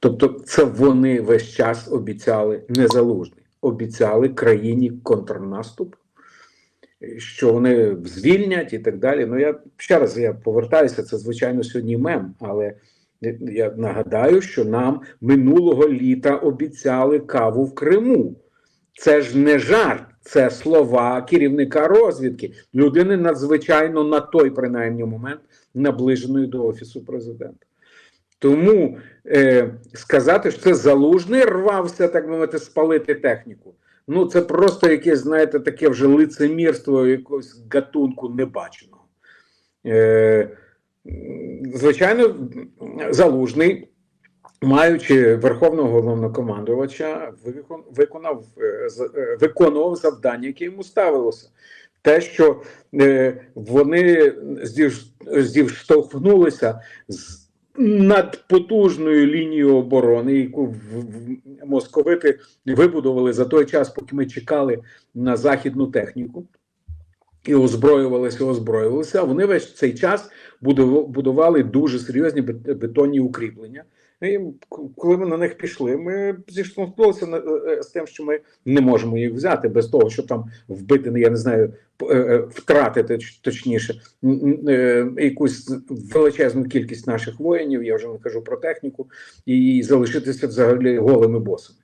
Тобто, це вони весь час обіцяли незалужний, обіцяли країні контрнаступ, що вони звільнять і так далі. Ну я ще раз я повертаюся, це звичайно сьогодні мем, але я нагадаю, що нам минулого літа обіцяли каву в Криму. Це ж не жарт, це слова керівника розвідки, людини надзвичайно на той принаймні момент наближеної до офісу президента. Тому е, сказати, що це залужний рвався, так би мовити, спалити техніку. Ну це просто якесь, знаєте, таке вже лицемірство якогось гатунку небаченого. Е, звичайно, залужний маючи верховного головнокомандувача, виконав е, е, виконував завдання, яке йому ставилося. Те, що е, вони зіш- зіштовхнулися з надпотужною лінією оборони, яку московити вибудували за той час, поки ми чекали на західну техніку. І озброювалися, озброювалися. А вони весь цей час будували дуже серйозні бет- бетонні укріплення. І коли ми на них пішли, ми зіштовхнулися на- е, з тим, що ми не можемо їх взяти без того, щоб там вбити, я не знаю, е, е, втратити точніше е, якусь величезну кількість наших воїнів. Я вже не кажу про техніку, і залишитися взагалі голими босами.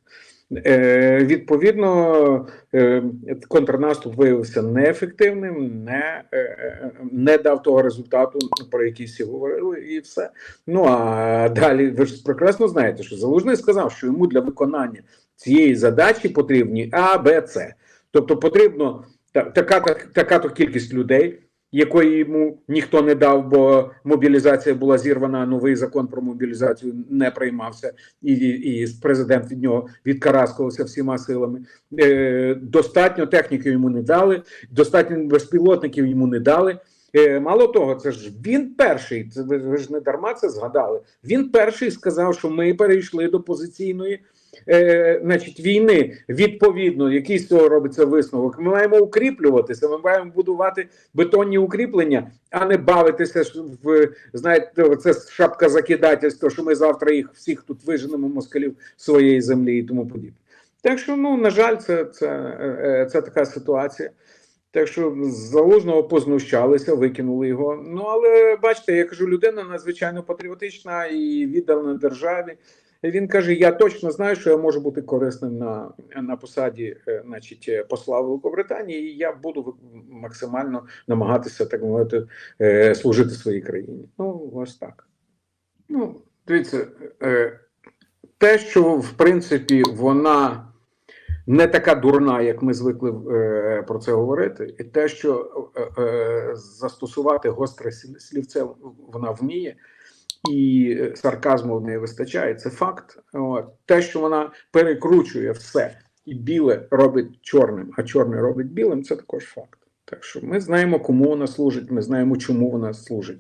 Е, відповідно, е, контрнаступ виявився неефективним, не, е, не дав того результату, про який всі говорили, і все. Ну а далі ви ж прекрасно знаєте, що Залужний сказав, що йому для виконання цієї задачі потрібні А, Б, С. Тобто потрібно така, та- така то кількість людей, якої йому ніхто не дав, бо мобілізація була зірвана. Новий закон про мобілізацію не приймався, і, і президент від нього відкараскувався всіма силами. Е, достатньо техніки йому не дали, достатньо безпілотників йому не дали. Е, мало того, це ж він перший. Це ви, ж не дарма це згадали. Він перший сказав, що ми перейшли до позиційної. Е, значить, війни відповідно, який з цього робиться висновок. Ми маємо укріплюватися, ми маємо будувати бетонні укріплення, а не бавитися в знаєте, це шапка закидательства, що ми завтра їх всіх тут виженемо москалів своєї землі і тому подібне. Так що, ну на жаль, це, це, е, е, це така ситуація. Так що з залужного познущалися, викинули його. Ну але бачите, я кажу, людина надзвичайно патріотична і віддана державі. Він каже: Я точно знаю, що я можу бути корисним на, на посаді, е, значить, е, посла Великобританії, і я буду максимально намагатися так мовити е, служити своїй країні. Ну, ось так. Ну, дивіться, те, що в принципі вона не така дурна, як ми звикли е, про це говорити, і те, що е, е, застосувати гостре слівце вона вміє, і е, сарказму в неї вистачає, це факт. От. Те, що вона перекручує все і біле робить чорним, а чорне робить білим, це також факт. Так що ми знаємо, кому вона служить, ми знаємо, чому вона служить.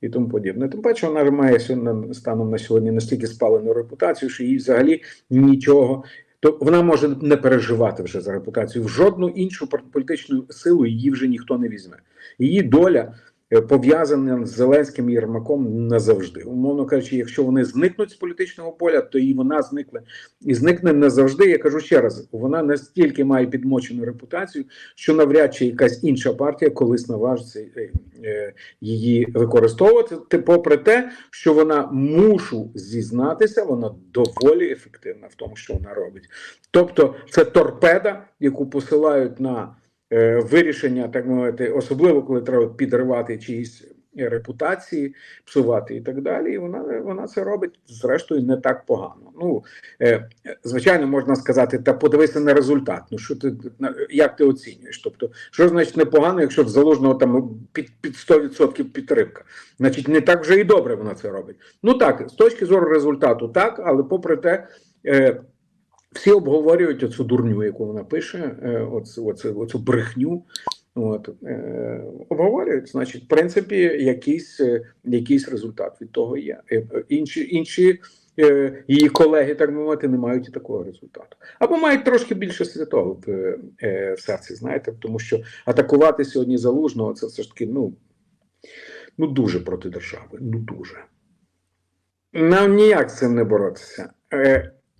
І тому подібне. Тим паче, вона має сьогодні станом на сьогодні настільки спалену репутацію, що їй взагалі нічого. То вона може не переживати вже за репутацію. В жодну іншу політичну силу її вже ніхто не візьме. Її доля е, пов'язана з Зеленським і Єрмаком назавжди. Умовно кажучи, якщо вони зникнуть з політичного поля, то і вона зникне і зникне назавжди. Я кажу ще раз: вона настільки має підмочену репутацію, що навряд чи якась інша партія колись наважиться е, е, її використовувати. Попри те, що вона мушу зізнатися, вона доволі ефективна в тому, що вона робить. Тобто, це торпеда, яку посилають на вирішення, так мовити, особливо коли треба підривати чиїсь репутації, псувати і так далі. І вона вона це робить зрештою не так погано. Ну е, звичайно, можна сказати, та подивися на результат. Ну що ти як ти оцінюєш? Тобто, що значить непогано, якщо в заложного там під під 100% підтримка? Значить, не так вже і добре вона це робить. Ну так, з точки зору результату, так, але попри те. Всі обговорюють оцю дурню, яку вона пише, е, оцю, оцю, оцю брехню. От, е, обговорюють, значить, в принципі, якийсь, е, якийсь результат від того є. Інші, інші її колеги, так мовити, не мають і такого результату. Або мають трошки більше святого в, в серці, знаєте, тому що атакувати сьогодні залужного це все ж таки, ну, ну дуже проти держави. Ну дуже. Нам ніяк з цим не боротися.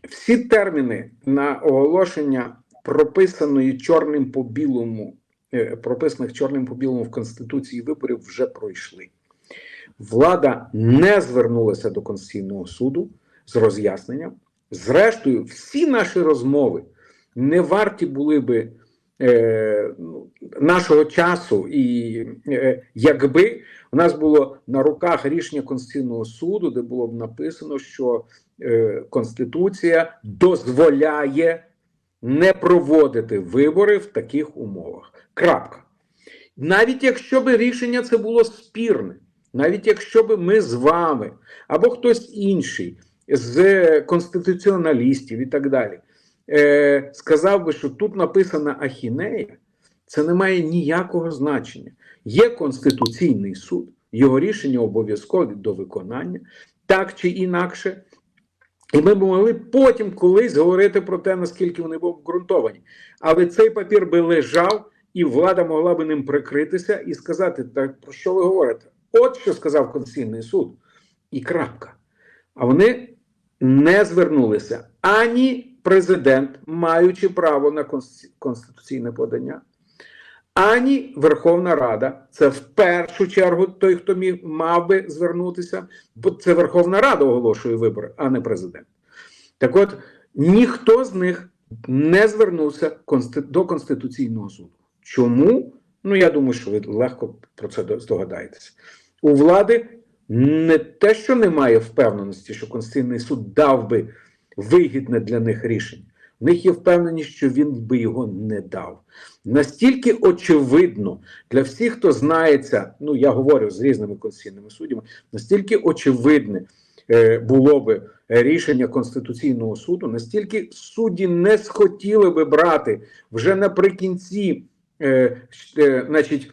Всі терміни на оголошення прописаної чорним по білому, е, прописаних чорним по білому в Конституції виборів вже пройшли. Влада не звернулася до Конституційного суду з роз'ясненням. Зрештою, всі наші розмови не варті були би е, нашого часу, і е, якби у нас було на руках рішення Конституційного суду, де було б написано, що е, Конституція дозволяє не проводити вибори в таких умовах. Крапка. Навіть якщо би рішення це було спірне, навіть якщо би ми з вами або хтось інший з конституціоналістів і так далі е, сказав би, що тут написана ахінея, це не має ніякого значення. Є Конституційний суд, його рішення обов'язкові до виконання, так чи інакше. І ми б могли потім колись говорити про те, наскільки вони були обґрунтовані. Але цей папір би лежав, і влада могла би ним прикритися і сказати, так про що ви говорите? От що сказав Конституційний суд, і крапка. А вони не звернулися ані президент, маючи право на конституційне подання, ані Верховна Рада. Це в першу чергу той, хто міг мав би звернутися, бо це Верховна Рада оголошує вибори, а не президент. Так от ніхто з них не звернувся до Конституційного суду. Чому? Ну я думаю, що ви легко про це здогадаєтеся. У влади не те, що немає впевненості, що Конституційний суд дав би вигідне для них рішення. В них є впевненість, що він би його не дав. Настільки очевидно для всіх, хто знається, ну я говорю з різними конституційними суддями, настільки очевидне е, було би рішення Конституційного суду, настільки судді не схотіли би брати вже наприкінці, е, е, значить,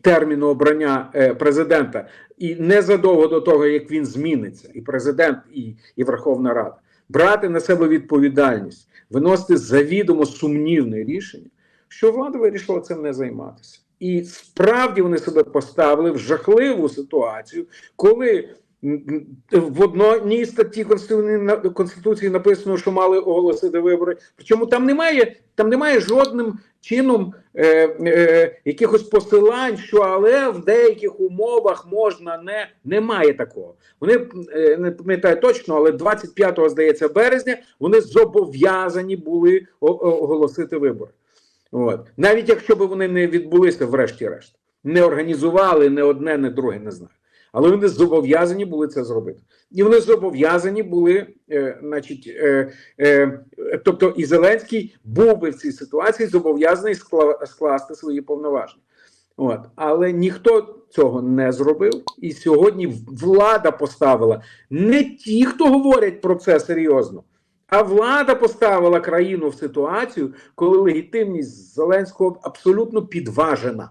терміну обрання е, президента, і незадовго до того, як він зміниться, і президент, і, і Верховна Рада, брати на себе відповідальність, виносити завідомо сумнівне рішення, що влада вирішила цим не займатися. І справді вони себе поставили в жахливу ситуацію, коли в одній статті Конституції на- Конституції написано, що мали оголосити вибори. Причому там немає, там немає жодним чином е, е, якихось посилань, що але в деяких умовах можна не немає такого. Вони е, не пам'ятаю точно, але 25 здається березня вони зобов'язані були оголосити вибори. От навіть якщо б вони не відбулися, врешті-решт, не організували не одне, не друге, не знаю. Але вони зобов'язані були це зробити, і вони зобов'язані були, е, значить, е, е, тобто і Зеленський був би в цій ситуації зобов'язаний скла- скласти свої повноваження. От. Але ніхто цього не зробив. І сьогодні влада поставила не ті, хто говорять про це серйозно, а влада поставила країну в ситуацію, коли легітимність Зеленського абсолютно підважена.